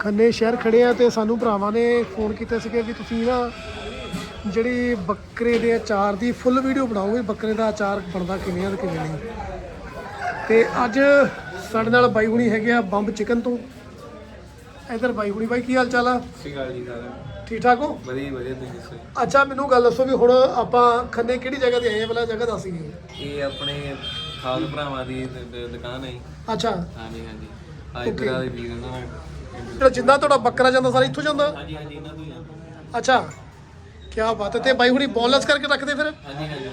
ਖੰਨੇ ਸ਼ਹਿਰ ਖੜੇ ਆ ਤੇ ਸਾਨੂੰ ਭਰਾਵਾਂ ਨੇ ਫੋਨ ਕੀਤਾ ਸੀਗਾ ਵੀ ਤੁਸੀਂ ਨਾ ਜਿਹੜੀ ਬੱਕਰੇ ਦੇ ਅਚਾਰ ਦੀ ਫੁੱਲ ਵੀਡੀਓ ਬਣਾਓਗੇ ਬੱਕਰੇ ਦਾ ਅਚਾਰ ਬਣਦਾ ਕਿਵੇਂ ਆ ਤੇ ਕਿਵੇਂ ਨਹੀਂ। ਤੇ ਅੱਜ ਸਾਡੇ ਨਾਲ ਬਾਈ ਹੁਣੀ ਹੈਗੇ ਆ ਬੰਬ ਚਿਕਨ ਤੋਂ। ਇਧਰ ਬਾਈ ਹੁਣੀ ਬਾਈ ਕੀ ਹਾਲ ਚਾਲ ਆ? ਅਕਾਲ ਜੀ ਨੂੰ। ਠੀਕ ਠਾਕ ਹੋ? ਵਧੀਆ ਵਧੀਆ ਤੁਸੀਂ ਦੱਸੋ ਅੱਛਾ ਮੈਨੂੰ ਗੱਲ ਦੱਸੋ ਵੀ ਹੁਣ ਆਪਾਂ ਖੰਨੇ ਕਿਹੜੀ ਜਗ੍ਹਾ ਤੇ ਆਏ ਆ? ਪਹਿਲਾਂ ਜਗ੍ਹਾ ਦੱਸ ਗਈ ਇਹ ਆਪਣੇ ਖਾਸ ਭਰਾਵਾਂ ਦੀ ਦ- ਦ- ਦੁਕਾਨ ਹੈ ਜੀ। ਅੱਛਾ। ਹਾਂਜੀ ਹਾਂਜੀ। ਇਧਰ ਵਾਲੇ ਵੀਰ ਨਾਲ ਜਿਹੜਾ ਜਿੰਨਾ ਤੁਹਾਡਾ ਬੱਕਰਾ ਜਾਂਦਾ ਸਾਰਾ ਇੱਥੋਂ ਜਾਂਦਾ? ਹਾਂਜੀ ਹਾਂਜੀ ਇਹਨਾਂ ਤੋਂ ਹੀ ਆ। ਅੱਛਾ। ਕੀ ਬਾਤ ਹੈ। ਤੇ ਬਾਈ ਹੁਣੀ ਬੋਨਲੈਸ ਕਰਕੇ ਰੱਖਦੇ ਫਿਰ? ਹਾਂਜੀ ਹਾਂਜੀ।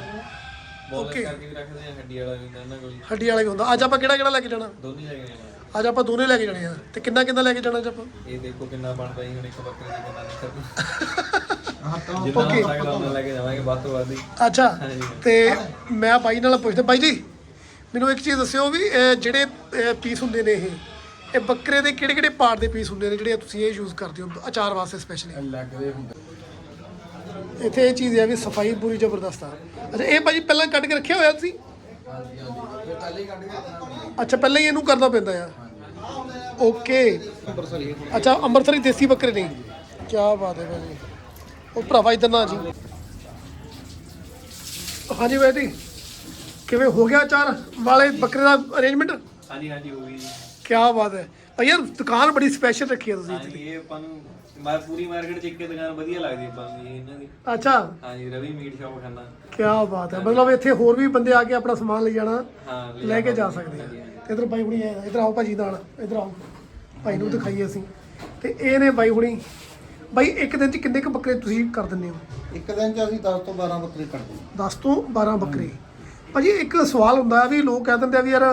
Okay. ਕਰਕੇ ਵੀ ਰੱਖਦੇ ਆ ਹੱਡੀ ਵਾਲਾ ਵੀ ਹੁੰਦਾ ਇਹਨਾਂ ਕੋਲ ਹੱਡੀ ਵਾਲਾ ਵੀ ਹੁੰਦਾ। ਅੱਜ ਆਪਾਂ ਕਿਹੜਾ ਕਿਹੜਾ ਲੈ ਕੇ ਜਾਣਾ? ਦੋਨੇ ਲੈ ਗਏ ਆ। ਅੱਜ ਆਪਾਂ ਦੋਨੇ ਲੈ ਕੇ ਜਾਣੇ ਆ। ਤੇ ਕਿੰਨਾ ਕਿੰਨਾ ਲੈ ਕੇ ਜਾਣਾ ਅੱਜ ਆਪਾਂ? ਇਹ ਦੇਖੋ ਕਿੰਨਾ ਬਣਦਾ ਜੀ ਹੁਣ ਇੱਕ ਬੱਕਰੇ ਦੀ ਕਿੰਨਾ ਨਿਕਲਦਾ ਜਿੰਨਾ. ਹੋ ਸਕਦਾ ਉਹਨਾਂ ਲੈ ਕੇ ਜਾਵਾਂਗੇ ਵੱਧ ਤੋਂ ਵੱਧ ਹੀ। ਅੱਛਾ। ਤੇ ਮੈਂ ਬਾਈ ਨਾਲ ਪੁੱਛਦਾ ਬਾਈ ਜੀ ਮੈਨੂੰ ਇੱਕ ਚੀਜ਼ ਦੱਸਿਓ ਵੀ ਇਹ ਜਿਹੜੇ ਪੀਸ ਹੁੰਦੇ ਨੇ ਇਹ ਇਹ ਬੱਕਰੇ ਦੇ ਕਿਹੜੇ ਕਿਹੜੇ ਪਾਰਟ ਦੇ ਪੀਸ ਹੁੰਦੇ ਨੇ ਜਿਹੜੇ ਤੁਸੀਂ ਇਹ ਯੂਜ਼ ਕਰਦੇ ਹੋ ਅਚਾਰ ਵਾਸਤੇ ਸਪੈਸ਼ਲੀ ਲੱਗਦੇ ਹੁੰਦੇ। ਇੱਥੇ ਇਹ ਚੀਜ਼ ਹੈ ਵੀ ਸਫ਼ਾਈ ਪੂਰੀ ਜ਼ਬਰਦਸਤ ਆ। ਅੱਛਾ ਇਹ ਭਾਜੀ ਪਹਿਲਾਂ ਕੱਢ ਕੇ ਰੱਖਿਆ ਹੋਇਆ ਤੁਸੀਂ? ਹਾਂਜੀ ਹਾਂਜੀ। ਇਹ ਪਹਿਲੇ ਹੀ ਕੱਢ ਕੇ ਅੱਛਾ ਪਹਿਲਾਂ ਹੀ ਇਹਨੂੰ ਕਰਨਾ ਪੈਂਦਾ ਆ। ਓਕੇ ਅੱਛਾ ਅੰਮ੍ਰਿਤਸਰੀ ਦੇਸੀ ਬੱਕਰੇ ਨੇ। ਕੀ ਬਾਤ ਹੈ ਭਾਜੀ ਉਹ ਭਰਾਵਾ ਇਧਰ ਨਾ ਜੀ। ਹਾਂਜੀ ਜੀ ਕਿਵੇਂ ਹੋ ਗਿਆ ਚਾਰ ਵਾਲੇ ਬੱਕਰੇ ਦਾ ਅਰੇਂਜਮੈਂਟ ਹਾਂਜੀ ਹਾਂਜੀ ਹੋ ਗਈ ਜੀ। ਕੀ ਬਾਤ ਹੈ। ਭਾਈ ਯਾਰ ਦੁਕਾਨ ਬੜੀ ਸਪੈਸ਼ਲ ਰੱਖੀ ਹੈ ਤੁਸੀਂ ਹਾਂਜੀ ਇਹ ਆਪਾਂ ਨੂੰ ਮਾਰ ਪੂਰੀ ਮਾਰਕੀਟ ਚ ਇੱਕੇ ਦੁਕਾਨ ਵਧੀਆ ਲੱਗਦੀ ਆਪਾਂ ਨੂੰ ਜੀ ਇਹਨਾਂ ਦੀ। ਅੱਛਾ। ਹਾਂਜੀ ਰਵੀ ਮੀਟ ਸ਼ਾਪ ਖਾਨਾ। ਕੀ ਬਾਤ ਹੈ। ਮਤਲਬ ਇੱਥੇ ਹੋਰ ਵੀ ਬੰਦੇ ਆ ਕੇ ਆਪਣਾ ਸਮਾਨ ਲੈ ਜਾਣਾ ਹਾਂ ਲੈ ਕੇ ਜਾ ਸਕਦੇ ਆ। ਇਧਰ ਬਾਈ ਹੁਣੀ ਆਏ ਇਧਰ ਆਓ ਭਾਜੀ ਨਾਲ। ਇਧਰ ਆਓ। ਭਾਈ ਨੂੰ ਦਿਖਾਈਏ ਅਸੀਂ। ਤੇ ਇਹ ਨੇ ਬਾਈ ਹੁਣੀ। ਬਾਈ ਇੱਕ ਦਿਨ ਚ ਕਿੰਨੇ ਕੁ ਬੱਕਰੇ ਤੁਸੀਂ ਕਰ ਦਿੰਦੇ ਹੋ? ਇੱਕ ਦਿਨ ਚ ਅਸੀਂ 10 ਤੋਂ 12 ਬੱਕਰੀ ਕੱਢਦੇ 10 ਤੋਂ 12 ਬੱਕਰੇ। ਭਾਜੀ ਇੱਕ ਸਵਾਲ ਹੁੰਦਾ ਹੈ ਵੀ ਲੋਕ ਕਹਿ ਦਿੰਦੇ ਆ ਵੀ ਯਾਰ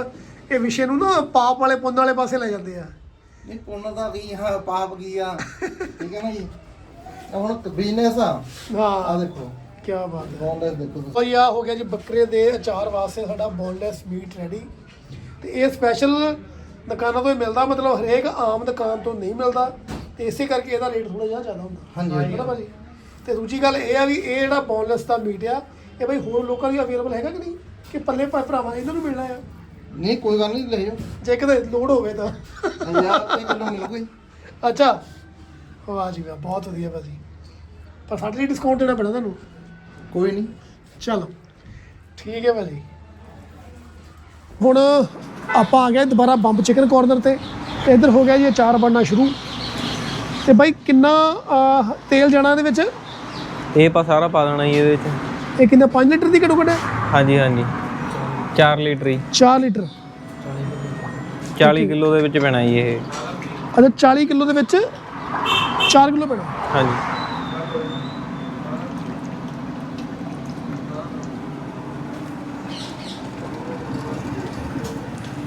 ਇਹ ਵਿਸ਼ੇ ਨੂੰ ਨਾ ਪਾਪ ਵਾਲੇ ਪੁੰਨ ਵਾਲੇ ਪਾਸੇ ਲੈ ਜਾਂਦੇ ਆ। ਨਹੀਂ ਪੁੰਨ ਦਾ ਕੀ ਹਾਂ ਪਾਪ ਕੀ ਆ? ਠੀਕ ਹੈ ਨਾ ਜੀ? ਇਹ ਹੁਣ ਬਿਜ਼ਨਸ ਆ ਆ। ਹਾਂ। ਦੇਖੋ। ਕੀ ਬਾਤ ਹੈ। ਬੌਂਡਸ ਦੇਖੋ ਤੁਸੀਂ। ਭਾਈ ਆ ਹੋ ਗਿਆ ਜੀ ਬੱਕਰੇ ਦੇ ਅਚਾਰ ਵਾਸਤੇ ਸਾਡਾ ਬੋਨਲੈਸ ਮੀਟ ਰੈਡੀ ਤੇ ਇਹ ਸਪੈਸ਼ਲ ਦੁਕਾਨਾਂ ਤੋਂ ਹੀ ਮਿਲਦਾ ਮਤਲਬ ਹਰੇਕ ਆਮ ਦੁਕਾਨ ਤੋਂ ਨਹੀਂ ਮਿਲਦਾ। ਤੇ ਇਸੇ ਕਰਕੇ ਇਹਦਾ ਰੇਟ ਥੋੜਾ ਜਿਹਾ ਜ਼ਿਆਦਾ ਹੁੰਦਾ। ਹਾਂਜੀ, ਹਾਂਜੀ। ਹੈ ਨਾ ਭਾਜੀ ਤੇ ਦੂਜੀ ਗੱਲ ਇਹ ਆ ਵੀ ਇਹ ਜਿਹੜਾ ਬੋਨਲੈਸ ਦਾ ਮੀਟ ਆ ਇਹ ਭਾਈ ਹੋਰ ਲੋਕਾਂ ਲਈ ਅਵੇਲੇਬਲ ਹੈਗਾ ਕਿ ਨਹੀਂ? ਕਿ ਪੱਲੇ ਭਾ- ਭਰਾਵਾਂ ਇਹਨਾਂ ਨੂੰ ਮਿਲਣਾ ਆ? ਨਹੀਂ ਕੋਈ ਗੱਲ ਨਹੀਂ ਲੈ ਜਾਓ। ਜੇ ਕਿਤੇ ਲੋਡ ਹੋਵੇ ਤਾਂ। 50 ਰੁਪਏ ਕਿਲੋ ਮਿਲ ਕੋਈ। ਅੱਛਾ। ਵਾਹ ਜੀ ਵਾਹ ਬਹੁਤ ਵਧੀਆ ਭਾਜੀ। ਪਰ ਸਾਡੇ ਲਈ ਡਿਸਕਾਊਂਟ ਦੇਣਾ ਪੈਣਾ ਤੁਹਾਨੂੰ। ਕੋਈ ਨਹੀਂ। ਚਲੋ ਠੀਕ ਹੈ ਭਾਜੀ। ਹੁਣ ਆਪਾਂ ਆ ਗਏ ਦੁਬਾਰਾ ਬੰਬ ਚਿਕਨ ਕਾਰਨਰ ਤੇ। ਇੱਧਰ ਹੋ ਗਿਆ ਜੀ ਅਚਾਰ ਬਣਨਾ ਸ਼ੁਰੂ। ਤੇ ਬਾਈ ਕਿੰਨਾ ਤੇਲ ਜਾਣਾ ਇਹਦੇ ਵਿੱਚ? ਇਹ ਪਾ ਸਾਰਾ ਪਾ ਦੇਣਾ ਜੀ ਇਹਦੇ ਵਿੱਚ। ਇਹ ਕਿੰਨਾ 5 ਲੀਟਰ ਦੀ ਘੱਟੋ ਘੱਟ? ਹੈ ਹਾਂਜੀ ਹਾਂਜੀ। 4 ਲੀਟਰ ਹੀ। 4 ਲੀਟਰ? 40 ਕਿਲੋ ਦੇ ਵਿੱਚ ਪੈਣਾ ਜੀ ਇਹ। ਅੱਛਾ 40 ਕਿਲੋ ਦੇ ਵਿੱਚ 4 ਕਿਲੋ ਪੈਣਾ। ਹਾਂਜੀ।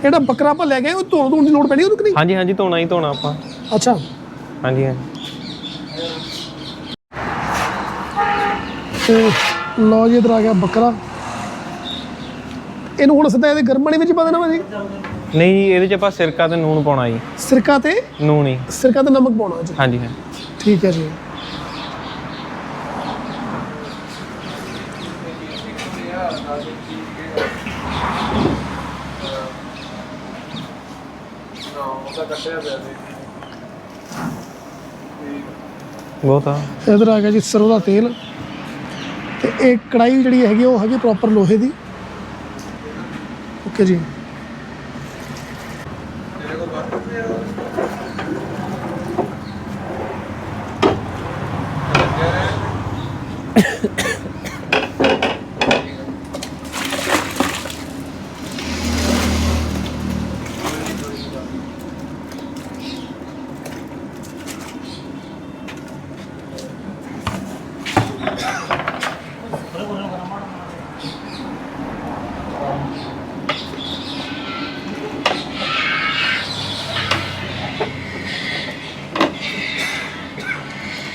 ਜਿਹੜਾ ਬੱਕਰਾ ਆਪਾਂ ਲੈ ਗਏ ਉਹ ਧੋਣ ਧੋਣ ਦੀ ਲੋੜ ਪੈਣੀ ਉਹਨੂੰ ਕਿ ਨਹੀਂ? ਹਾਂਜੀ ਹਾਂਜੀ ਧੋਣਾ ਹੀ ਧੋਣਾ ਆਪਾਂ। ਅੱਛਾ। ਹਾਂਜੀ ਹਾਂਜੀ। ਲਓ ਜੀ ਇਧਰ ਆ ਗਿਆ ਬੱਕਰਾ। ਇਹਨੂੰ ਹੁਣ ਸਿੱਧਾ ਇਹਦੇ ਗਰਮ ਪਾਣੀ ਵਿੱਚ ਪਾ ਦੇਣਾ ਭਾਜੀ। ਨਹੀਂ ਜੀ ਇਹਦੇ ਚ ਆਪਾਂ ਸਿਰਕਾ ਤੇ ਨੂਨ ਪਾਉਣਾ ਜੀ। ਸਿਰਕਾ ਤੇ? ਨੂਨ ਹੀ। ਸਿਰਕਾ ਤੇ ਨਮਕ ਪਾਉਣਾ ਜੀ। ਹਾਂਜੀ ਹਾਂਜੀ। ਠੀਕ ਹੈ ਜੀ। ਬਹੁਤ ਆ। ਇਧਰ ਆ ਗਿਆ ਜੀ ਸਰੋਂ ਦਾ ਤੇਲ। ਤੇ ਇਹ ਕੜਾਈ ਜਿਹੜੀ ਹੈਗੀ ਉਹ ਹੈਗੀ ਪ੍ਰੋਪਰ ਲੋਹੇ ਦੀ। ਓਕੇ ਜੀ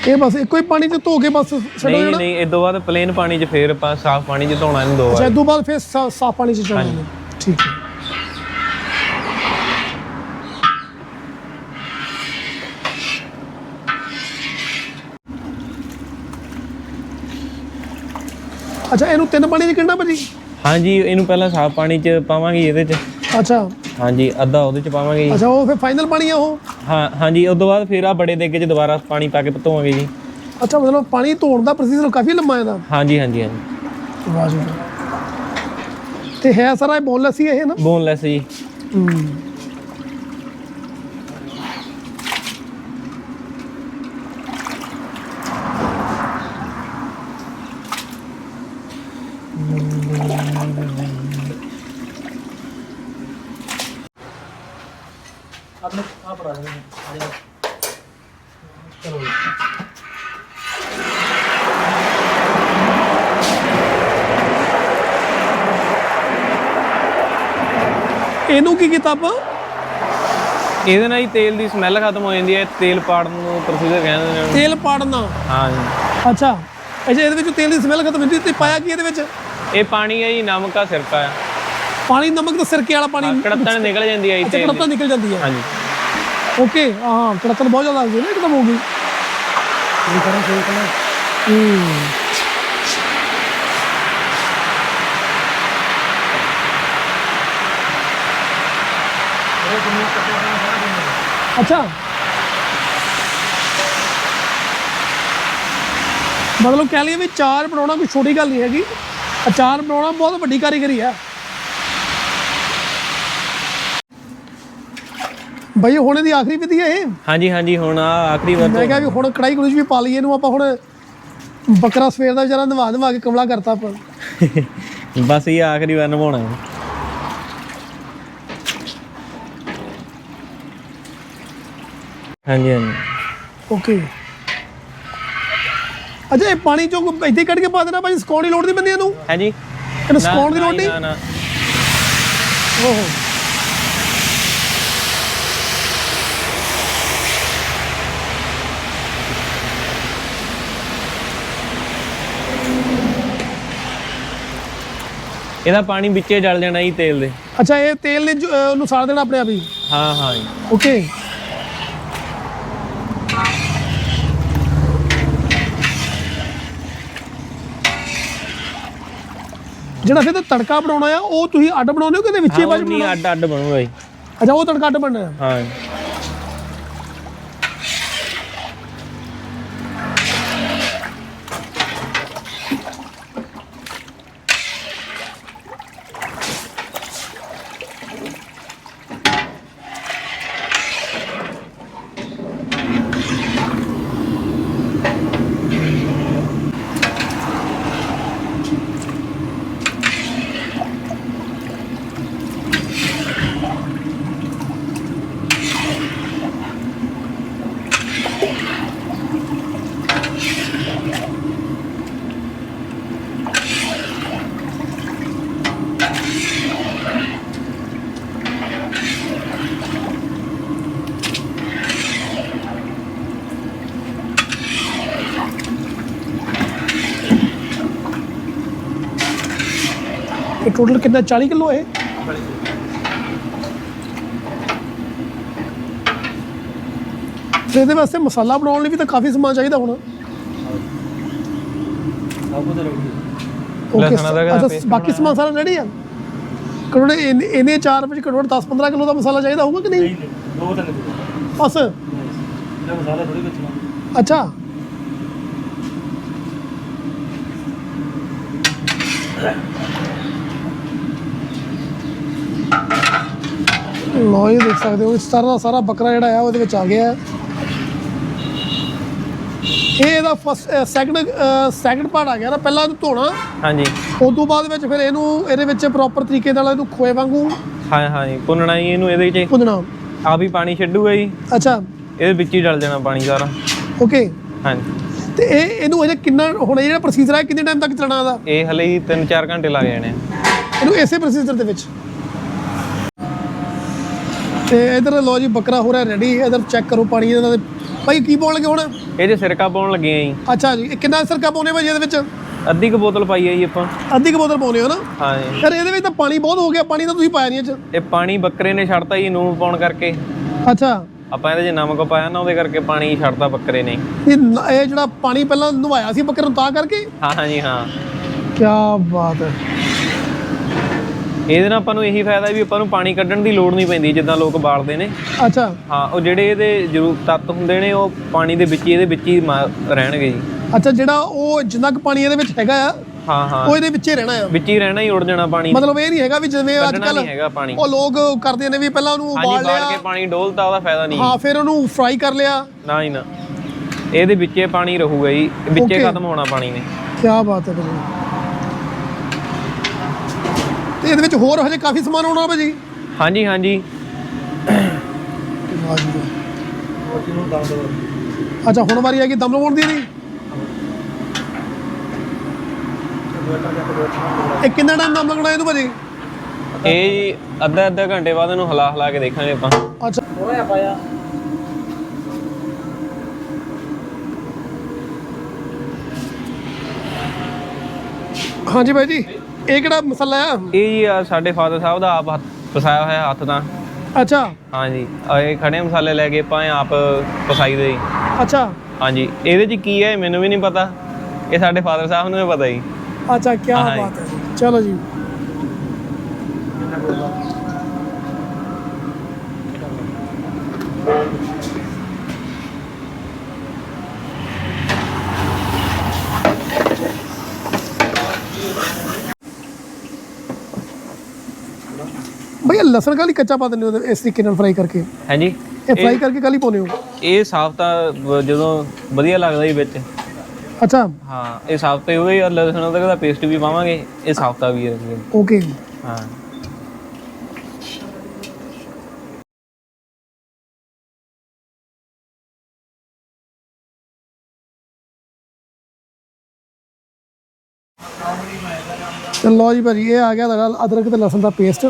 ਇਹ ਬਸ ਇੱਕੋ ਹੀ ਪਾਣੀ ਚ ਧੋ ਕੇ ਬਸ ਛੱਡੋ ਨਹੀਂ ਨਹੀਂ ਇਹ ਤੋਂ ਬਾਅਦ ਪਲੇਨ ਪਾਣੀ ਚ ਫੇਰ ਆਪਾਂ ਸਾਫ਼ ਪਾਣੀ ਚ ਧੋਣਾ ਇਹਨੂੰ ਦੋ ਅੱਛਾ ਵਾਰ ਇਹ ਤੋਂ ਬਾਅਦ ਫਿਰ ਸਾ- ਸਾਫ਼ ਪਾਣੀ ਚ ਚੜਾਉਣਾ ਠੀਕ ਹੈ। ਅੱਛਾ ਇਹਨੂੰ ਤਿੰਨ ਪਾਣੀ ਚ ਕਿੰਨਾ ਭਾਜੀ? ਹਾਂਜੀ ਇਹਨੂੰ ਪਹਿਲਾਂ ਸਾਫ਼ ਪਾਣੀ ਚ ਪਾਵਾਂਗੇ ਇਹਦੇ ਚ। ਅੱਛਾ। ਹਾਂਜੀ ਅੱਧਾ ਉਹਦੇ ਚ ਪਾਵਾਂਗੇ ਜੀ। ਅੱਛਾ ਉਹ ਫਿਰ ਫਾਈਨਲ ਪਾਣੀ ਆ ਉਹ? ਹਾਂ ਹਾਂਜੀ ਉਸ ਤੋਂ ਬਾਅਦ ਫਿਰ ਆ ਬੜੇ ਦੇਗੇ ਚ ਦੁਬਾਰਾ ਪਾਣੀ ਪਾ ਕੇ ਧੋਵਾਂਗੇ ਜੀ। ਅੱਛਾ ਮਤਲਬ ਪਾਣੀ ਧੋਣ ਦਾ ਪ੍ਰੋਸੀਜਰ ਕਾਫੀ ਲੰਮਾ ਇਹਦਾ। ਹਾਂਜੀ ਹਾਂਜੀ ਹਾਂਜੀ। ਵਾਹ ਜੀ। ਤੇ ਹੈ ਸਾਰਾ ਇਹ ਬੋਨਲੈਸ ਹੀ ਇਹ ਨਾ? ਬੋਨਲੈਸ ਜੀ ਹੂੰ। ਇਹਨੂੰ ਕੀ ਕੀਤਾ ਆਪਾਂ ਇਹਦੇ ਨਾਲ ਹੀ ਤੇਲ ਦੀ ਸਮੈਲ ਖਤਮ ਹੋ ਜਾਂਦੀ ਹੈ ਤੇਲ ਪਾੜਨ ਨੂੰ ਪ੍ਰੋਸੀਜਰ ਕਹਿੰਦੇ ਨੇ। ਤੇਲ ਪਾੜਨਾ? ਹਾਂ ਜੀ ਅੱਛਾ ਅੱਛਾ ਇਹਦੇ ਵਿੱਚ ਤੇਲ ਦੀ ਸਮੈਲ ਖਤਮ ਹੁੰਦੀ ਤੇ ਪਾਇਆ ਕੀ ਇਹਦੇ ਵਿੱਚ? ਇਹ ਪਾਣੀ ਹੈ ਜੀ ਨਮਕ ਆ ਸਿਰਕਾ ਆ। ਪਾਣੀ ਨਮਕ ਤੇ ਸਿਰਕੇ ਵਾਲਾ ਪਾਣੀ। ਕੜਤਣ ਨਿਕਲ ਜਾਂਦੀ ਹੈ ਜੀ ਅੱਛਾ ਤੇਲ ਕੜਤਾ ਨਿਕਲ ਜਾਂਦੀ ਹੈ। ਹਾਂਜੀ। ਓਕੇ ਹਾਂ ਕੜਤਨ ਬਹੁਤ ਜ਼ਿਆਦਾ ਲੱਗਦੀ ਹੈ ਨਾ ਇੱਕਦਮ ਹੋ ਗਈ। ਇਹ ਕਰਾਂ ਸਹੀ ਕਰਾਂ ਹੂੰ। ਅੱਛਾ। ਮਤਲਬ ਕਹਿ ਲਈਏ ਵੀ ਚਾਰ ਬਣਾਉਣਾ ਕੋਈ ਛੋਟੀ ਗੱਲ ਨਹੀਂ ਹੈਗੀ। ਅਚਾਰ ਬਣਾਉਣਾ ਬਹੁਤ ਵੱਡੀ ਕਾਰੀਗਰੀ ਹੈ। ਬਈ ਹੁਣ ਇਹਦੀ ਆਖਰੀ ਵਿਧੀ ਹੈ ਇਹ। ਹਾਂਜੀ ਹਾਂਜੀ ਹੁਣ ਆ ਆਖਰੀ ਵਾਰ ਮੈਂ ਕਿਹਾ ਵੀ ਹੁਣ ਕੜਾਈ ਕੜੂਈ 'ਚ ਵੀ ਪਾ ਲਈਏ ਇਹਨੂੰ ਆਪਾਂ ਹੁਣ ਬੱਕਰਾ ਸਵੇਰ ਦਾ ਵਿਚਾਰਾ ਨਵਾ ਨਵਾ ਕੇ ਕਮਲਾ ਕਰਤਾ ਆਪਾਂ। ਬਸ ਇਹ ਆਖਰੀ ਵਾਰ ਨਵਾਉਣਾ ਹੈ। ਹਾਂਜੀ ਹਾਂਜੀ। ਓਕੇ। ਅੱਛਾ ਇਹ ਪਾਣੀ ਚੋਂ ਇੱਥੇ ਹੀ ਕੱਢ ਕੇ ਪਾ ਦੇਣਾ ਭਾਈ ਸਕਾਉਣ ਦੀ ਲੋੜ ਨਹੀਂ ਪੈਂਦੀ ਇਹਨੂੰ ਹਾਂਜੀ। ਇਹਨੂੰ ਸਕਾਉਣ ਦੀ ਲੋੜ ਨਹੀਂ? ਨਾ ਨਾ। ਓਹੋ। ਇਹਦਾ ਪਾਣੀ ਵਿੱਚੇ ਜਲ ਜਾਣਾ ਜੀ ਤੇਲ ਦੇ। ਅੱਛਾ ਇਹ ਤੇਲ ਨੇ ਜੋ- ਅਹ ਉਹਨੂੰ ਸਾੜ ਦੇਣਾ ਆਪਣੇ ਆਪ ਹੀ? ਹਾਂ ਹਾਂ ਜੀ। ਓਕੇ। ਜਿਹੜਾ ਫਿਰ ਤੜਕਾ ਬਣਾਉਣਾ ਆ ਉਹ ਤੁਸੀਂ ਅੱਡ ਬਣਾਉਂਦੇ ਹੋ ਕਿ ਇਹਦੇ ਵਿੱਚ ਬਾਅਦ ਨਹੀਂ ਅੱਡ ਅੱਡ ਬਣੂਗਾ ਜੀ। ਅੱਛਾ ਉਹ ਤੜਕਾ ਅੱਡ ਬਣਨਾ ਹੈ ਹਾਂ। ਇਹ ਟੋਟਲ ਕਿੰਨਾ 40 ਕਿਲੋ ਹੈ ਤੇ ਇਹਦੇ ਵਾਸਤੇ ਮਸਾਲਾ ਬਣਾਉਣ ਲਈ ਵੀ ਤਾਂ ਕਾਫੀ ਸਮਾਨ ਚਾਹੀਦਾ ਹੋਣਾ। ਓਕੇ ਲਸਣ ਅਦਰਕ ਦਾ ਅੱਛਾ paste ਬਾਕੀ ਸਮਾਨ ਸਾਰਾ ਰੈਡੀ ਆ? ਕਰੋੜ ਇਹਨੇ ਚਾਰ ਵਿੱਚ ਕਰੋੜ 10 15 ਕਿਲੋ ਦਾ ਮਸਾਲਾ ਚਾਹੀਦਾ ਹੋਊਗਾ ਕਿ ਨਹੀਂ? ਦੋ ਤਿੰਨ ਬਸ। ਇਹਦਾ ਮਸਾਲਾ ਥੋੜੀ ਬਚਣਾ ਅੱਛਾ। ਲੋ ਇਹ ਦੇਖ ਸਕਦੇ ਹੋ ਇਸ ਤਰ੍ਹਾਂ ਦਾ ਸਾਰਾ ਬੱਕਰਾ ਜਿਹੜਾ ਆ ਉਹਦੇ ਵਿੱਚ ਆ ਗਿਆ। ਇਹ ਇਹਦਾ ਫਸਟ ਸੈਕੰਡ ਸੈਕੰਡ ਪਾਰਟ ਆ ਗਿਆ ਨਾ ਪਹਿਲਾਂ ਇਹਨੂੰ ਧੋਣਾ। ਹਾਂਜੀ। ਉਸ ਤੋਂ ਬਾਅਦ ਵਿੱਚ ਫਿਰ ਇਹਨੂੰ ਇਹਦੇ ਵਿੱਚ ਪ੍ਰੋਪਰ ਤਰੀਕੇ ਨਾਲ ਇਹਨੂੰ ਖੋਏ ਵਾਂਗੂ। ਹਾਂ ਹਾਂ ਜੀ ਭੁੰਨਣਾ ਜੀ ਇਹਨੂੰ ਇਹਦੇ ਵਿੱਚ। ਭੁੰਨਣਾ। ਆ ਵੀ ਪਾਣੀ ਛੱਡੂਗਾ ਜੀ। ਅੱਛਾ। ਇਹਦੇ ਵਿੱਚ ਹੀ ਡਲ ਜਾਣਾ ਪਾਣੀ ਸਾਰਾ। ਓਕੇ ਹਾਂਜੀ ਤੇ ਇਹ ਇਹਨੂੰ ਅਜੇ ਕਿੰਨਾ ਹੁਣ ਇਹ ਜਿਹੜਾ ਪ੍ਰੋਸੀਜਰ ਹੈ ਕਿੰਨੇ ਟਾਈਮ ਤੱਕ ਚੱਲਣਾ ਇਹਦਾ? ਇਹ ਹਲੇ ਹੀ 3-4 ਘੰਟੇ ਲੱਗ ਜਾਣੇ। ਇਹਨੂੰ ਇਸੇ ਪ੍ਰੋਸੀਜਰ ਦੇ ਵਿੱਚ? ਤੇ ਇਧਰ ਲੋ ਜੀ ਬੱਕਰਾ ਹੋ ਰਿਹਾ ਰੈਡੀ ਇਧਰ ਚੈੱਕ ਕਰੋ ਪਾਣੀ ਇਹਨਾਂ ਦੇ। ਭਾਈ ਕੀ ਪਾਉਣ ਲੱਗੇ ਹੁਣ? ਇਹ 'ਚ ਸਿਰਕਾ ਪਾਉਣ ਲੱਗੇ ਆ ਜੀ। ਅੱਛਾ ਜੀ ਇਹ ਕਿੰਨਾ ਸਰਕਾ ਪਾਉਨੇ ਭਾਈ ਇਹਦੇ ਵਿੱਚ? ਅੱਧੀ ਕੁ ਬੋਤਲ ਪਾਈ ਹੈ ਜੀ ਆਪਾਂ। ਅੱਧੀ ਕੁ ਬੋਤਲ ਪਾਉਨੇ ਹੋ ਨਾ? ਹਾਂ ਜੀ। ਯਾਰ ਇਹਦੇ ਵਿੱਚ ਤਾਂ ਪਾਣੀ ਬਹੁਤ ਹੋ ਗਿਆ ਪਾਣੀ ਤਾਂ ਤੁਸੀਂ ਪਾਇਆ ਨਹੀਂ ਇਹ ਚ। ਇਹ ਪਾਣੀ ਬੱਕਰੇ ਨੇ ਛੱਡਤਾ ਜੀ ਨੂਨ ਪਾਉਣ ਕਰਕੇ। ਅੱਛਾ। ਆਪਾਂ ਇਹਦੇ 'ਚ ਨਮਕ ਪਾਇਆ ਨਾ ਉਹਦੇ ਕਰਕੇ ਪਾਣੀ ਛੱਡਤਾ ਬੱਕਰੇ ਨੇ। ਇਹ ਨ- ਇਹ ਜਿਹੜਾ ਪਾਣੀ ਪਹਿਲਾਂ ਨਵਾਇਆ ਸੀ ਬੱਕਰੇ ਨੂੰ ਤਾਂ ਕਰਕੇ? ਹਾਂ ਹਾਂ ਜੀ ਹਾਂ। ਕੀ ਬਾਤ ਹੈ। ਇਹਦੇ ਨਾਲ ਆਪਾਂ ਨੂੰ ਇਹੀ ਫਾਇਦਾ ਵੀ ਆਪਾਂ ਨੂੰ ਪਾਣੀ ਕੱਢਣ ਦੀ ਲੋੜ ਨਹੀਂ ਪੈਂਦੀ ਜਿੱਦਾਂ ਲੋਕ ਬਾਲਦੇ ਨੇ। ਅੱਛਾ। ਹਾਂ ਉਹ ਜਿਹੜੇ ਇਹਦੇ ਜ਼ਰੂਰ ਤੱਤ ਹੁੰਦੇ ਨੇ ਉਹ ਪਾਣੀ ਦੇ ਵਿੱਚ ਹੀ ਇਹਦੇ ਵਿੱਚ ਹੀ ਮਾ- ਰਹਿਣਗੇ ਜੀ। ਅੱਛਾ ਜਿਹੜਾ ਉਹ ਜਿੰਨਾ ਕੁ ਪਾਣੀ ਇਹਦੇ ਵਿੱਚ ਹੈਗਾ ਆ ਹਾਂ ਹਾਂ। ਉਹ ਇਹਦੇ ਵਿੱਚ ਹੀ ਰਹਿਣਾ ਆ? ਵਿੱਚ ਹੀ ਰਹਿਣਾ ਹੀ ਉੜ ਜਾਣਾ ਪਾਣੀ। ਮਤਲਬ ਇਹ ਨਹੀਂ ਹੈਗਾ ਵੀ ਜਿਵੇਂ ਅੱਜ ਕੱਢਣਾ ਕੱਲ ਨਹੀਂ ਹੈਗਾ ਪਾਣੀ। ਉਹ ਲੋਕ ਕਰਦੇ ਨੇ ਵੀ ਪਹਿਲਾਂ ਉਹਨੂੰ ਹਾਂਜੀ ਉਬਾਲ ਬਾਲ ਲਿਆ। ਕੇ ਪਾਣੀ ਡੋਲਤਾ ਉਹਦਾ ਫਾਇਦਾ ਨਹੀਂ। ਹਾਂ ਫਿਰ ਉਹਨੂੰ ਫਰਾਈ ਕਰ ਲਿਆ। ਨਾ ਹੀ ਨਾ। ਇਹਦੇ ਵਿੱਚੇ ਪਾਣੀ ਰਹੂਗਾ ਜੀ। ਵਿੱਚੇ Okay. ਖਤਮ ਹੋਣਾ ਪਾਣੀ ਨੇ। ਕੀ ਬਾਤ ਹੈ ਭਾਜੀ ਤੇ ਇਹਦੇ ਵਿੱਚ ਹੋਰ ਹਜੇ ਕਾਫੀ ਸਮਾਨ ਹੋਣਾ ਭਾਜੀ। ਹਾਂਜੀ ਹਾਂਜੀ। ਅੱਛਾ ਹੁਣ ਵਾਰੀ ਆ ਗਈ ਦਮ ਲਵਾਉਣ ਦੀ ਨਹੀਂ ਇਹ ਕਿੰਨਾ ਟਾਈਮ ਦਮ ਲੱਗਣਾ ਇਹਨੂੰ ਭਾਜੀ? ਇਹ ਜੀ ਅੱਧਾ ਅੱਧਾ ਘੰਟੇ ਬਾਅਦ ਇਹਨੂੰ ਹਿਲਾ ਹਿਲਾ ਕੇ ਦੇਖਾਂਗੇ ਆਪਾਂ। ਅੱਛਾ। ਹੋਇਆ ਪਾਇਆ ਹਾਂਜੀ ਭਾਈ ਜੀ। ਇਹ ਕਿਹੜਾ ਮਸਾਲਾ ਆ? ਇਹ ਜੀ ਆ ਸਾਡੇ ਫਾਦਰ ਸਾਹਿਬ ਦਾ ਆਪ ਹੱਥ ਪਸਾਇਆ ਹੋਇਆ ਹੱਥ ਤਾਂ ਅੱਛਾ। ਹਾਂਜੀ। ਆ ਇਹ ਖੜੇ ਮਸਾਲੇ ਲੈ ਕੇ ਇਹ ਆਪ ਪਸਾਈ ਦੇ ਜੀ। ਅੱਛਾ। ਹਾਂਜੀ। ਇਹਦੇ 'ਚ ਕੀ ਹੈ ਮੈਨੂੰ ਵੀ ਨਹੀਂ ਪਤਾ। ਇਹ ਸਾਡੇ ਫਾਦਰ ਸਾਹਿਬ ਨੂੰ ਹੀ ਪਤਾ ਜੀ। ਅੱਛਾ ਕੀ। ਬਾਤ ਹੈ। ਚਲੋ ਜੀ। ਲਸਣ ਕਾਲੀ ਕੱਚਾ ਪਾ ਦਿੰਦੇ ਹੋ ਇਸ ਤਰੀਕੇ ਨਾਲ ਫਰਾਈ ਕਰਕੇ? ਹਾਂਜੀ। ਇਹ ਫਰਾਈ ਕਰਕੇ ਕਾਲੀ ਪਾਉਂਦੇ ਹੋ? ਇਹ ਸਾਫ਼ ਤਾਂ ਜਦੋਂ ਵਧੀਆ ਲੱਗਦਾ ਜੀ ਵਿੱਚ। ਅੱਛਾ। ਹਾਂ ਇਹ ਸਾਫ਼ ਤੇ ਹੋਵੇ ਔਰ ਲਸਣ ਅਦਰਕ ਦਾ ਪੇਸਟ ਵੀ ਪਾਵਾਂਗੇ ਇਹ ਸਾਫ਼ ਤਾਂ ਵੀ ਹੈ ਓਕੇ ਹਾਂ। ਤੇ ਲਓ ਜੀ ਭਾਜੀ ਇਹ ਆ ਗਿਆ ਤੁਹਾਡਾ ਅਦਰਕ ਤੇ ਲਸਣ ਦਾ ਪੇਸਟ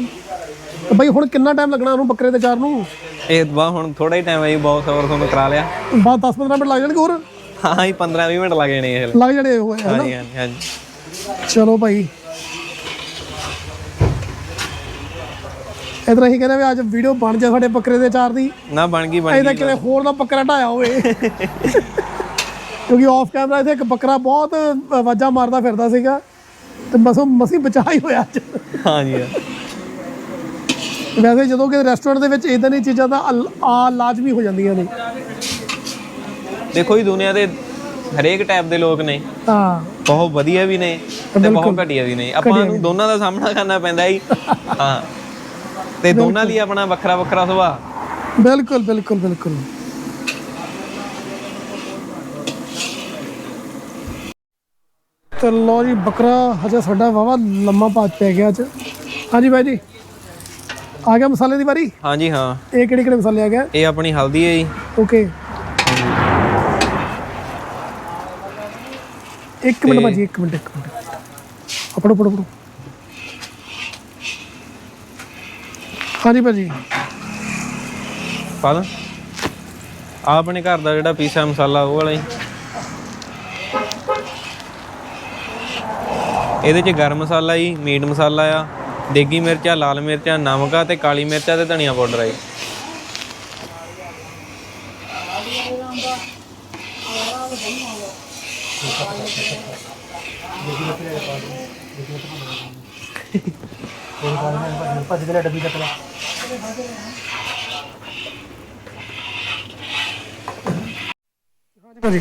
ਤੇ ਭਾਈ ਹੁਣ ਕਿੰਨਾ ਟਾਈਮ ਲੱਗਣਾ ਉਹਨੂੰ ਬੱਕਰੇ ਦੇ ਚਾਰ ਨੂੰ? ਇਹ ਬਾ ਹੁਣ ਥੋੜਾ ਹੀ ਟਾਈਮ ਹੈ ਜੀ ਬਹੁਤ ਸਬਰ ਤੁਹਾਨੂੰ ਕਰਾ ਲਿਆ। ਬਾਅਦ 10 15 ਮਿੰਟ ਲੱਗ ਜਾਣਗੇ ਹੋਰ? ਹਾਂ ਜੀ 15 20 ਮਿੰਟ ਲੱਗ ਜਾਣੇ ਇਹ। ਲੱਗ ਜਾਣੇ ਹੋਏ ਹੈ ਨਾ ਹਾਂਜੀ ਹਾਂਜੀ ਹਾਂਜੀ। ਚਲੋ ਭਾਈ। ਇਧਰ ਅਸੀਂ ਕਹਿੰਦੇ ਵੀ ਅੱਜ ਵੀਡੀਓ ਬਣ ਜਾ ਸਾਡੇ ਬੱਕਰੇ ਦੇ ਚਾਰ ਦੀ। ਨਾ ਬਣ ਗਈ ਬਣ ਇਹਦਾ ਗਈ ਕਿਤੇ ਹੋਰ ਦਾ ਬੱਕਰਾ ਢਾਇਆ ਹੋਵੇ। ਕਿਉਂਕਿ ਆਫ ਕੈਮਰਾ ਇੱਥੇ ਇੱਕ ਬੱਕਰਾ ਬਹੁਤ ਆਵਾਜ਼ਾਂ ਮਾਰਦਾ ਫਿਰਦਾ ਸੀਗਾ। ਤੇ ਮਸੋਂ ਮਸੀ ਬਚਾ ਹੀ ਹੋਇਆ ਅੱਜ। ਹਾਂਜੀ ਹਾਂ। ਵੈਸੇ ਜਦੋਂ ਕਿ ਰੈਸਟੋਰੈਂਟ ਦੇ ਵਿੱਚ ਇਦਾਂ ਦੀਆਂ ਚੀਜ਼ਾਂ ਤਾਂ ਅਲ- ਆ ਲਾਜ਼ਮੀ ਹੋ ਜਾਂਦੀਆਂ ਨੇ। ਦੇਖੋ ਜੀ ਦੁਨੀਆ ਦੇ ਹਰੇਕ ਟਾਈਪ ਦੇ ਲੋਕ ਨੇ। ਹਾਂ। ਬਹੁਤ ਵਧੀਆ ਵੀ ਨੇ ਤੇ ਬਹੁਤ ਘਟੀਆ ਵੀ ਨੇ। ਆਪਾਂ ਨੂੰ ਦੋਨਾਂ ਦਾ ਸਾਹਮਣਾ ਕਰਨਾ ਪੈਂਦਾ ਜੀ। ਹਾਂ। ਤੇ ਦੋਨਾਂ ਲਈ ਆਪਣਾ ਵੱਖਰਾ ਵੱਖਰਾ ਸੁਭਾਅ। ਬਿਲਕੁਲ ਬਿਲਕੁਲ ਬਿਲਕੁਲ। ਤੇ ਲੋ ਜੀ ਬੱਕਰਾ ਹਜੇ ਸਾਡਾ ਵਾਵਾ ਲੰਮਾ ਪਾਤ ਪੈ ਗਿਆ ਅੱਜ। ਹਾਂਜੀ ਬਾਈ ਜੀ। ਆ ਗਿਆ ਮਸਾਲੇ ਦੀ ਵਾਰੀ? ਹਾਂਜੀ ਹਾਂ। ਇਹ ਕਿਹੜੇ ਕਿਹੜੇ ਮਸਾਲੇ ਆ ਗਏ? ਇਹ ਆਪਣੀ ਹਲਦੀ ਹੈ ਜੀ। ਓਕੇ ਇੱਕ ਮਿੰਟ ਭਾਜੀ ਇੱਕ ਮਿੰਟ ਇੱਕ ਮਿੰਟ। ਆ ਪੜੋ ਪੜੋ ਹਾਂਜੀ ਭਾਜੀ। ਪਾ ਦਾਂ ਆਹ ਆਪਣੇ ਘਰ ਦਾ ਜਿਹੜਾ ਪੀਸਾ ਮਸਾਲਾ ਉਹ ਵਾਲਾ ਹੀ ਇਹਦੇ 'ਚ ਗਰਮ ਮਸਾਲਾ ਜੀ ਮੀਟ ਮਸਾਲਾ ਆ। ਦੇਗੀ ਮਿਰਚਾਂ ਲਾਲ ਮਿਰਚਾਂ ਨਮਕ ਤੇ ਕਾਲੀ ਮਿਰਚਾਂ ਤੇ ਧਨੀਆ ਪਾਊਡਰ ਆ ਜੀ। ਭੱਜ ਕੇ ਲੈ ਡੱਬੀ ਚੱਕ ਲੈ ਹਾਂਜੀ ਭਾਜੀ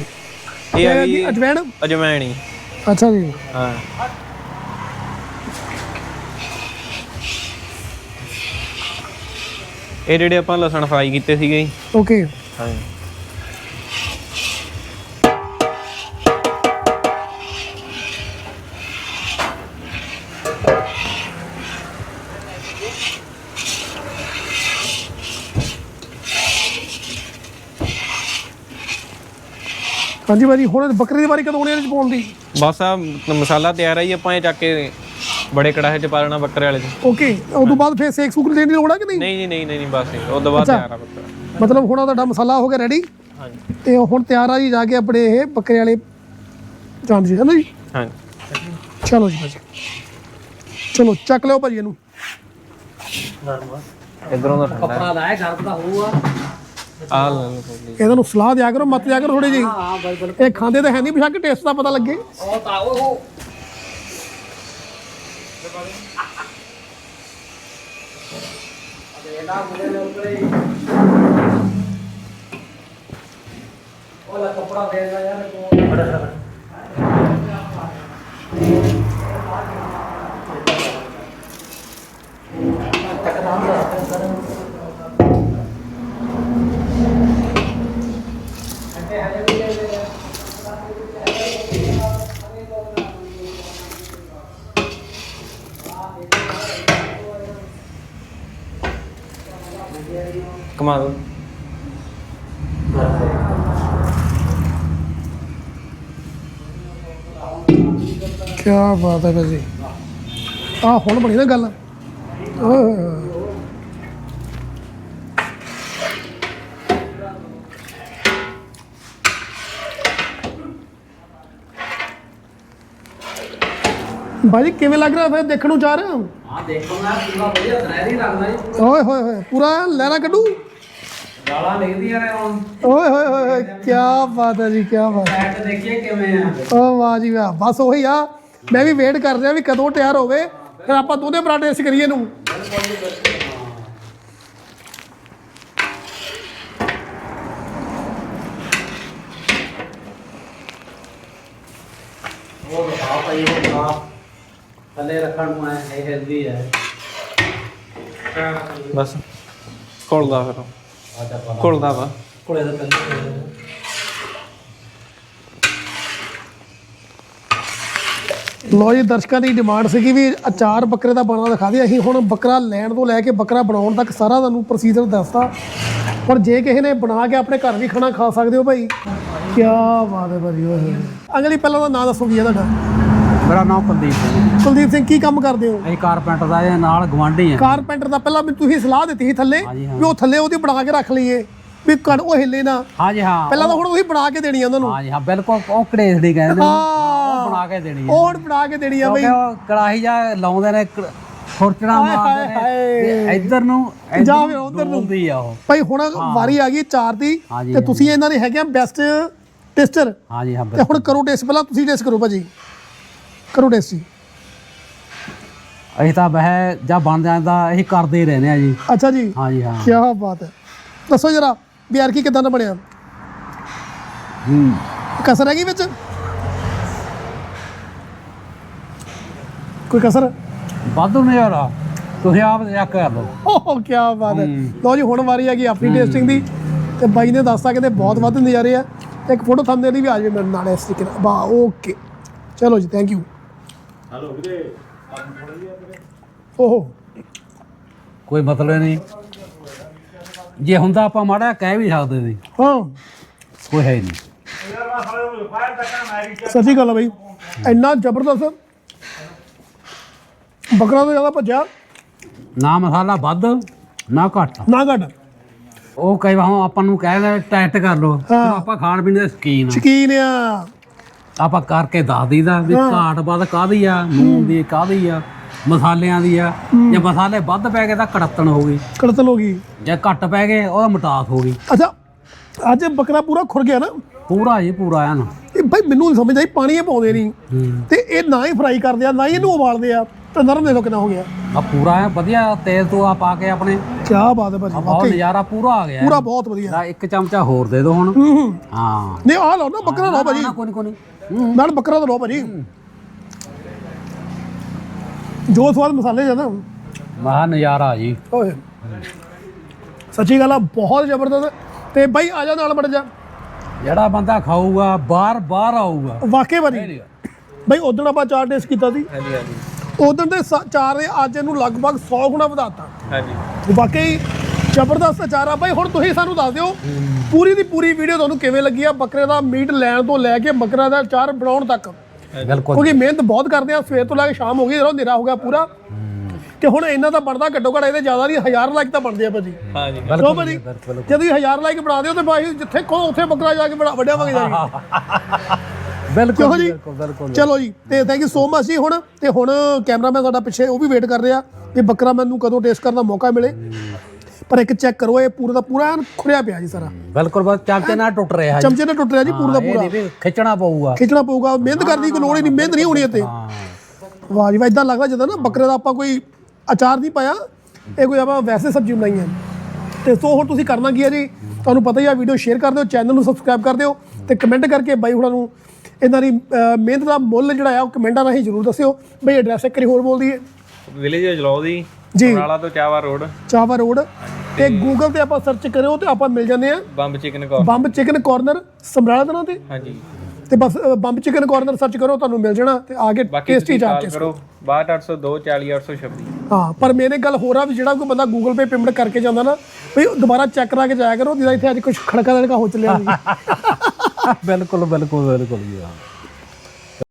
ਇਹ ਆ ਇਹ ਗਈ ਅਜਵੈਣ ਅਜਵਾਇਣ ਜੀ ਅੱਛਾ ਜੀ। ਹਾਂ। ਇਹ ਜਿਹੜੇ ਆਪਾਂ ਲਸਣ ਫਰਾਈ ਕੀਤੇ ਸੀਗੇ ਜੀ। ਓਕੇ ਹਾਂਜੀ। ਹਾਂਜੀ ਭਾਜੀ ਹੁਣ ਬੱਕਰੇ ਦੀ ਵਾਰੀ ਕਦੋਂ ਆਉਣੀ ਇਹਦੇ ਚ ਪਾਉਣ ਦੀ? ਬਸ ਆ ਮਸਾਲਾ ਤਿਆਰ ਹੈ ਜੀ ਆਪਾਂ ਇਹ ਚੱਕ ਕੇ ਬੜੇ ਕੜਾਹੇ 'ਚ ਪਾ ਲੈਣਾ ਬੱਕਰੇ ਵਾਲੇ 'ਚ। ਓਕੇ ਉਸ ਤੋਂ ਬਾਅਦ ਫੇਰ ਸੇਕ ਸੂਕ ਦੇਣ ਦੀ ਲੋੜ ਆ ਕਿ ਨਹੀਂ? ਨਹੀਂ ਨਹੀਂ ਨਹੀਂ ਨਹੀਂ ਬਸ ਉਹ ਤੋਂ ਬਾਅਦ ਅੱਛਾ। ਤਿਆਰ ਆ ਬੱਕਰਾ। ਮਤਲਬ ਹੁਣ ਤੁਹਾਡਾ ਮਸਾਲਾ ਹੋ ਗਿਆ ਰੈਡੀ ਹਾਂਜੀ। ਤੇ ਹੁਣ ਤਿਆਰ ਆ ਜੀ ਜਾ ਕੇ ਆਪਣੇ ਇਹ ਬੱਕਰੇ ਵਾਲੇ ਜਾਣ ਜੀ ਹੈ ਨਾ ਜੀ? ਹਾਂਜੀ। ਚਲੋ ਜੀ ਭਾਜੀ। ਚਲੋ ਚੱਕ ਲਿਓ ਭਾਜੀ ਇਹਨੂੰ। ਨਰਮ ਇਧਰੋਂ ਦਾ ਠੰਡਾ ਕੱਪੜਾ ਲਾਇਆ ਗਰਮ ਦਾ ਹੋਊਗਾ। ਆ ਲੈ ਲਓ ਥੋੜ੍ਹੀ। ਇਹਨਾਂ ਨੂੰ ਸਲਾਹ ਦਿਆ ਕਰੋ ਮਤ ਦਿਆ ਕਰੋ ਥੋੜੀ ਜੀ ਹਾਂ ਬਿਲਕੁਲ। ਇਹ ਖਾਂਦੇ ਤਾਂ ਹੈ ਨਹੀਂ ਬਿਸ਼ੱਕ ਟੇਸਟ ਦਾ ਪਤਾ ਲੱਗੇ। ਉਹ ਤਾਂ ਉਹ। कपड़ा देना यार तकराम ਕਮਾ ਦੋ। ਕੀ ਬਾਤ ਹੈ ਭਾਜੀ ਆ ਹੁਣ ਬਣੀ ਨਾ ਗੱਲ। ਓਏ ਭਾਜੀ ਕਿਵੇਂ ਲੱਗ ਰਿਹਾ ਫਿਰ ਦੇਖਣ ਨੂੰ ਚਾਹ ਰਹੇ ਹੋ ਹਾਂ ਦੇਖੋ ਨਾ ਪੂਰਾ ਵਧੀਆ ਤਨੈਰੀ ਲੱਗਦਾ ਜੀ। ਓਏ ਹੋਏ ਹੋਏ ਪੂਰਾ ਲਹਿਰਾ ਕੱਢੂ। ਗਾਲਾਂ ਲਿਖਦੀਆਂ ਨੇ ਹੁਣ। ਓਏ ਹੋਏ ਹੋਏ ਹੋਏ ਕੀ ਬਾਤ ਹੈ ਜੀ ਕੀ ਬਾਤ। ਹੈ ਸੈਟ ਦੇਖੀਏ ਕਿਵੇਂ ਆ। ਓ ਵਾਹ ਜੀ ਵਾਹ ਬਸ ਉਹੀ ਆ। ਮੈਂ ਵੀ ਵੇਟ ਕਰ ਰਿਹਾ ਵੀ ਕਦੋਂ ਤਿਆਰ ਹੋਵੇ। ਫਿਰ ਆਪਾਂ ਦੋਨੇ ਟੇਸਟ ਕਰੀਏ ਇਹਨੂੰ। ਉਹ ਦਿਖਾ ਭਾਈ ਉਹ ਦਿਖਾ ਥੱਲੇ ਰੱਖਣ ਨੂੰ ਇਹ ਹੈਲਦੀ ਹੈ ਬਸ ਘੁਲਦਾ ਫਿਰ ਘੁਲਦਾ ਵਾ। ਕੋਲੇ ਦਾ ਪਹਿਲੇ ਲੋ। ਜੀ ਦਰਸ਼ਕਾਂ ਦੀ ਡਿਮਾਂਡ ਸੀਗੀ ਵੀ ਅਚਾਰ ਬੱਕਰੇ ਦਾ ਬਣਨਾ ਦਿਖਾ ਦੇ ਅਸੀਂ ਹੁਣ ਬੱਕਰਾ ਲੈਣ ਤੋਂ ਲੈ ਕੇ ਬੱਕਰਾ ਬਣਾਉਣ ਤੱਕ ਸਾਰਾ ਤੁਹਾਨੂੰ ਪ੍ਰੋਸੀਜਰ ਦੱਸਤਾ। ਪਰ ਜੇ ਕਿਸੇ ਨੇ ਬਣਾ ਕੇ ਆਪਣੇ ਘਰ ਵੀ ਖਾਣਾ ਖਾ ਸਕਦੇ ਹੋ ਭਾਈ ਕੀ ਬਾਤ ਹੈ ਓਏ ਹੋਏ। ਅਗਲੀ ਪਹਿਲਾਂ ਦਾ ਨਾਂ ਦੱਸੋ ਕੀ ਹੈ ਤੁਹਾਡਾ? ਮੇਰਾ ਨਾਮ ਕੁਲਦੀਪ ਸਿੰਘ ਕੁਲਦੀਪ ਸਿੰਘ ਕੀ ਕੰਮ ਕਰਦੇ ਹੋ? ਅਸੀਂ ਕਾਰਪੈਂਟਰ ਦਾ ਇਹ ਨਾਲ ਗਵਾਂਢੀ ਆ ਕਾਰਪੈਂਟਰ ਦਾ ਪਹਿਲਾਂ ਮੈਨੂੰ ਤੁਸੀਂ ਸਲਾਹ ਦਿੱਤੀ ਸੀ ਥੱਲੇ ਹਾਂਜੀ, ਹਾਂ। ਵੀ ਉਹ ਥੱਲੇ ਉਹਦੀ ਬਣਾ ਕੇ ਰੱਖ ਲਈਏ ਵੀ ਕੜ ਉਹ ਹਿੱਲੇ ਨਾ। ਹਾਂਜੀ ਹਾਂ। ਪਹਿਲਾਂ ਤਾਂ ਹੁਣ ਤੁਸੀਂ ਬਣਾ ਕੇ ਦੇਣੀ ਆ ਉਹਨਾਂ ਨੂੰ। ਹਾਂਜੀ ਹਾਂ ਬਿਲਕੁਲ ਉਹ ਕੜੇਸੜੀ ਕਹਿੰਦੇ ਨੇ। ਹਾਂ। ਉਹ ਬਣਾ ਕੇ ਦੇਣੀ ਹੈ ਉਹ ਹੁਣ ਬਣਾ ਕੇ ਦੇਣੀ ਆ ਬਈ। ਕਿਉਂਕਿ ਉਹ ਕੜਾਹੀ ਜਾ ਲਾਉਂਦੇ ਨੇ ਕ- ਖੁਰਚਣਾ ਹਾਏ, ਮਾਰਦੇ ਹਾਏ, ਨੇ ਤੇ ਇੱਧਰ ਨੂੰ ਜਾ ਫਿਰ ਉੱਧਰ ਨੂੰ। ਹੁੰਦੀ ਆ ਉਹ। ਭਾਈ ਹੁਣ ਵਾਰੀ ਆ ਗਈ ਚਾਰ ਦੀ ਹਾਂਜੀ, ਤੇ ਤੁਸੀਂ ਇਹਨਾਂ ਦੇ ਹੈਗੇ ਆ ਬੈਸਟ ਟੈਸਟਰ ਹਾਂਜੀ ਹਾਂ ਤੇ ਬਿਲਕੁਲ। ਹੁਣ ਕਰੋ ਟੈਸਟ ਪਹਿਲਾਂ ਤੁਸੀਂ ਟੈਸਟ ਕਰੋ ਭਾਜੀ। ਕਰੋ ਟੈਸਟ ਜੀ ਅਸੀਂ ਤਾਂ ਵਹਿ ਜਾਂ ਬਣ ਜਾਂਦਾ ਅਸੀਂ ਕਰਦੇ ਹੀ ਰਹਿੰਦੇ ਆ ਜੀ। ਅੱਛਾ ਜੀ। ਹਾਂਜੀ ਹਾਂ। ਕੀ ਬਾਤ ਹੈ। ਦੱਸੋ ਜਰਾ ਬਿਆਰ ਕੀ ਕਿਦਾਂ ਦਾ ਬਣਿਆ? ਹੂੰ। ਕਸਰ ਹੈਗੀ ਵਿੱਚ? ਕੋਈ ਕਸਰ? ਵਾਧੂ ਨਜ਼ਾਰਾ। ਤੁਸੀਂ ਆਪ ਚੈੱਕ ਕਰ ਲਓ। ਓਹ ਕੀ ਬਾਤ ਹੈ। ਲਓ ਜੀ ਹੁਣ ਵਾਰੀ ਆ ਗਈ ਆਪਣੀ ਟੇਸਟਿੰਗ ਦੀ। ਤੇ ਬਾਈ ਨੇ ਦੱਸਤਾ ਕਹਿੰਦੇ ਬਹੁਤ ਵੱਧ ਨਜ਼ਾਰੇ ਆ। ਇੱਕ ਫੋਟੋ ਥੰਬਨੇਲ ਦੀ ਵੀ ਆ ਜਾਵੇ ਮੇਰੇ ਨਾਲ ਇਸ ਤਰੀਕੇ ਨਾਲ। ਬਾ ਓਕੇ ਚਲੋ ਜੀ ਥੈਂਕ ਯੂ ਹੈਲੋ ਵੀਰੇ। ਓਹੋ। ਕੋਈ ਮਤਲਬ ਨਹੀਂ। ਜੇ ਹੁੰਦਾ ਆਪਾਂ ਮਾੜਾ ਕਹਿ ਵੀ ਸਕਦੇ ਸੀ। ਹਾਂ। ਕੋਈ ਹੈ ਨਹੀਂ। ਸੱਚੀ ਗੱਲ ਆ ਬਈ। ਇੰਨਾ ਜ਼ਬਰਦਸਤ। ਬੱਕਰਾ ਤੋਂ ਜ਼ਿਆਦਾ ਭੱਜਿਆ। ਨਾ ਮਸਾਲਾ ਵੱਧ ਨਾ ਘੱਟ। ਨਾ ਘਟ। ਉਹ ਕਈ ਵਾਰ ਆਪਾਂ ਨੂੰ ਕਹਿੰਦੇ ਟੈਸਟ ਕਰ ਲਓ। ਹਾਂ। ਚਲੋ ਆਪਾਂ ਖਾਣ ਪੀਣ ਦੇ ਸ਼ਕੀਨ ਆ। ਸ਼ਕੀਨ ਆ। ਆਪਾਂ ਕਰਕੇ ਦੱਸ ਦਈਦਾ ਵੀ ਘਾਟ ਵੱਧ ਕਾਹਦੀ ਆ ਨੂਨ ਦੀ ਕਾਹਦੀ ਆ ਮਸਾਲਿਆਂ ਦੀ ਆ। ਜੇ ਮਸਾਲੇ ਵੱਧ ਪੈ ਗਏ ਤਾਂ ਕੜਤਣ ਹੋ ਗਈ। ਕੜਤਲ ਹੋ ਗਈ। ਜੇ ਘੱਟ ਪੈ ਗਏ ਉਹਦਾ ਮਟਾਸ ਹੋ ਗਈ। ਅੱਛਾ ਅੱਜ ਬੱਕਰਾ ਪੂਰਾ ਖੁਰ ਗਿਆ ਨਾ? ਪੂਰਾ ਜੀ ਪੂਰਾ ਆ ਨਾ। ਇਹ ਭਾਈ ਮੈਨੂੰ ਨਹੀਂ ਸਮਝ ਆਈ ਪਾਣੀ ਇਹ ਪਾਉਂਦੇ ਨਹੀਂ ਹੂੰ। ਤੇ ਇਹ ਨਾ ਹੀ ਫਰਾਈ ਕਰਦੇ ਆ ਨਾ ਹੀ ਇਹਨੂੰ ਉਬਾਲਦੇ ਆ। ਤੇ ਨਰਮ ਦੇ ਲੋ ਕਿੰਨਾ ਹੋ ਗਿਆ। ਆ ਪੂਰਾ ਆ ਵਧੀਆ ਤੇਲ ਤੋਂ ਆ ਪਾ ਕੇ ਆਪਣੇ। ਕੀ ਬਾਤ ਹੈ ਭਾਜੀ ਬਹੁਤ ਨਜ਼ਾਰਾ ਪੂਰਾ ਆ ਗਿਆ। ਪੂਰਾ ਬਹੁਤ ਵਧੀਆ। ਦਾ ਇੱਕ ਚਮਚਾ ਹੋਰ ਦੇ ਦਿਓ ਹੁਣ। ਹੂੰ ਹੂੰ। ਹਾਂ। ਨਹੀਂ ਆ ਲਓ ਨਾ ਬੱਕਰਾ ਲਓ ਭਾਜੀ। ਕੋਈ ਨੀ, ਕੋਈ ਨੀ। ਨਾਲ ਬੱਕਰਾ ਤਾਂ ਲਓ ਭਾਜੀ। ਜੋ ਸਵਾਦ ਮਸਾਲੇ ਜਾਂ ਨਾ। ਮਹਾ ਨਜ਼ਾਰਾ ਜੀ। ਓਏ। ਸੱਚੀ ਗੱਲ ਆ ਬਹੁਤ ਜ਼ਬਰਦਸਤ। ਤੇ ਬਾਈ ਆ ਜਾ ਨਾਲ ਬੜ ਜਾ। ਜਿਹੜਾ ਬੰਦਾ ਖਾਊਗਾ ਬਾਰ ਬਾਰ ਆਊਗਾ। ਵਾਕਈ ਭਾਜੀ। ਬਾਈ ਉਦੋਂ ਆਪਾਂ ਚਾਰ ਟੇਸਟ ਕੀਤਾ ਸੀ। ਹਾਂਜੀ ਹਾਂਜੀ। ਉਦੋਂ ਦੇ ਚਾਰ ਦੇ ਅੱਜ ਇਹਨੂੰ ਲਗਭਗ 100 ਗੁਣਾ ਵਧਾਤਾ। ਹਾਂਜੀ। ਵਾਕਈ ਜ਼ਬਰਦਸਤ ਅਚਾਰ ਆ ਬਾਈ ਹੁਣ ਤੁਸੀਂ ਸਾਨੂੰ ਦੱਸ ਦਿਓ ਪੂਰੀ ਦੀ ਪੂਰੀ ਵੀਡੀਓ ਤੁਹਾਨੂੰ ਕਿਵੇਂ ਲੱਗੀ ਆ ਬੱਕਰੇ ਦਾ ਮੀਟ ਲੈਣ ਤੋਂ ਲੈ ਕੇ ਬੱਕਰਾ ਦਾ ਅਚਾਰ ਬਣਾਉਣ ਤੱਕ? ਬਿਲਕੁਲ। ਕਿਉਂਕਿ ਮਿਹਨਤ ਬਹੁਤ ਕਰਦੇ ਆ ਸਵੇਰ ਤੋਂ ਲੈ ਕੇ ਸ਼ਾਮ ਹੋ ਗਈ ਜਦੋਂ ਹਨੇਰਾ ਹੋ ਗਿਆ ਪੂਰਾ। ਤੇ ਹੁਣ ਇਹਨਾਂ ਦਾ ਬਣਦਾ ਘੱਟੋ ਘੱਟ ਇਹਦੇ ਜ਼ਿਆਦਾ ਨਹੀਂ ਹਜ਼ਾਰ ਲਾਈਕ ਤਾਂ ਬਣਦੇ ਆ ਭਾਜੀ। ਹਾਂਜੀ। ਕਿਉਂ ਭਾਜੀ ਜੇ ਤੁਸੀਂ ਹਜ਼ਾਰ ਲਾਈਕ ਬਣਾ ਦਿਓ ਤੇ ਬਾਈ ਜਿੱਥੇ ਕਹੋ ਉੱਥੇ ਬੱਕਰਾ ਜਾ ਕੇ ਬਣਾ ਵੱਡਿਆ ਵਗ ਜਾਏਗਾ ਬਿਲਕੁਲ ਜੀ ਬਿਲਕੁਲ ਬਿਲਕੁਲ। ਚਲੋ ਜੀ ਤੇ ਥੈਂਕ ਯੂ ਸੋ ਮਚ ਜੀ ਹੁਣ। ਤੇ ਹੁਣ ਕੈਮਰਾਮੈਨ ਸਾਡਾ ਪਿੱਛੇ ਉਹ ਵੀ ਵੇਟ ਕਰ ਰਿਹਾ ਕਿ ਬੱਕਰਾ ਮੈਨੂੰ ਕਦੋਂ ਟੇਸਟ ਕਰਨ ਦਾ ਮੌਕਾ ਮਿਲੇ। ਪਰ ਇੱਕ ਚੈੱਕ ਕਰੋ ਇਹ ਪੂਰਾ ਦਾ ਪੂਰਾ ਐਨ ਖੁਰਿਆ ਪਿਆ ਜੀ ਸਾਰਾ। ਬਿਲਕੁਲ ਬਸ ਚਮਚੇ ਨਾਲ ਟੁੱਟ ਰਿਹਾ ਜੀ। ਚਮਚੇ ਨਾਲ ਟੁੱਟ ਰਿਹਾ ਜੀ ਪੂਰਾ ਦਾ ਇਹ ਪੂਰਾ। ਨਹੀਂ ਵੀ ਖਿੱਚਣਾ ਪਊਗਾ। ਖਿੱਚਣਾ ਪਊਗਾ ਮਿਹਨਤ ਕਰਨੀ ਕੋਈ ਲੋੜ ਹੀ ਨਹੀਂ ਮਿਹਨਤ ਨਹੀਂ ਹੋਣੀ ਇੱਥੇ। ਵਾਹ ਜੀ ਵਾਹ ਇਦਾਂ ਲੱਗਦਾ ਜਦੋਂ ਨਾ ਬੱਕਰੇ ਦਾ ਆਪਾਂ ਕੋਈ ਅਚਾਰ ਨਹੀਂ ਪਾਇਆ ਇਹ ਕੋਈ ਆਪਾਂ ਵੈਸੇ ਸਬਜ਼ੀ ਬਣਾਈ ਹੈ। ਤੇ ਸੋ ਹੁਣ ਤੁਸੀਂ ਕਰਨਾ ਕੀ ਹੈ ਜੀ? ਤੁਹਾਨੂੰ ਪਤਾ ਹੀ ਆ ਵੀਡੀਓ ਸ਼ੇਅਰ ਕਰ ਦਿਓ ਚੈਨਲ ਨੂੰ ਸਬਸਕ੍ਰਾਈਬ ਕਰ ਦਿਓ ਤੇ ਕਮੈਂਟ ਕਰਕੇ ਬਾਈ ਹੁਣਾਂ ਨੂੰ ਇਹਨਾਂ ਦੀ ਅਹ, ਮਿਹਨਤ ਦਾ ਮੁੱਲ ਜਿਹੜਾ ਆ ਉਹ ਕਮੈਂਟਾਂ ਰਾਹੀਂ ਜ਼ਰੂਰ ਦੱਸਿਓ। ਬਈ ਐਡਰੈਸ ਇੱਕ ਵਾਰੀ ਹੋਰ ਬੋਲ ਦਈਏ। ਵਿਲੇਜ ਜਲੌ ਦੀ। ਜੀ। ਸਮਰਾਲਾ ਤੋਂ ਚਾਵਾ ਰੋਡ। ਚਾਵਾ ਰੋਡ ਤੇ ਗੂਗਲ ਤੇ ਆਪਾਂ ਸਰਚ ਕਰਿਓ ਤੇ ਆਪਾਂ ਮਿਲ ਜਾਂਦੇ ਆ ਬੰਬ ਚਿਕਨ ਕੋ ਬੰਬ ਚਿਕਨ ਕਾਰਨਰ ਸਮਰਾਲਾ ਦੇ ਨਾਂ ਤੇ। ਹਾਂਜੀ। ਤੇ ਬਸ ਬੰਬ ਚਿਕਨ ਕਾਰਨਰ ਸਰਚ ਕਰੋ ਤੁਹਾਨੂੰ ਮਿਲ ਜਾਣਾ ਤੇ ਆ ਕੇ ਟੇਸਟੀ ਜਾ ਕੇ ਕਰੋ। 62802 40826 ਹਾਂ ਪਰ ਮੇਰੇ ਗੱਲ ਹੋਰ ਆ ਵੀ ਜਿਹੜਾ ਕੋਈ ਬੰਦਾ ਗੂਗਲ ਪੇ ਪੇਮੈਂਟ ਕਰਕੇ ਜਾਂਦਾ ਨਾ ਵੀ ਉਹ ਦੁਬਾਰਾ ਚੈੱਕ ਕਰਾ ਕੇ ਜਾਇਆ ਕਰੋ ਜਿਹਦਾ ਇੱਥੇ ਅੱਜ ਕੁਝ ਖੜਕਾ ਦੜਕਾ ਹੋ ਚੱਲਿਆ ਬਿਲਕੁਲ ਬਿਲਕੁਲ ਬਿਲਕੁਲ ਜੀ ਹਾਂ।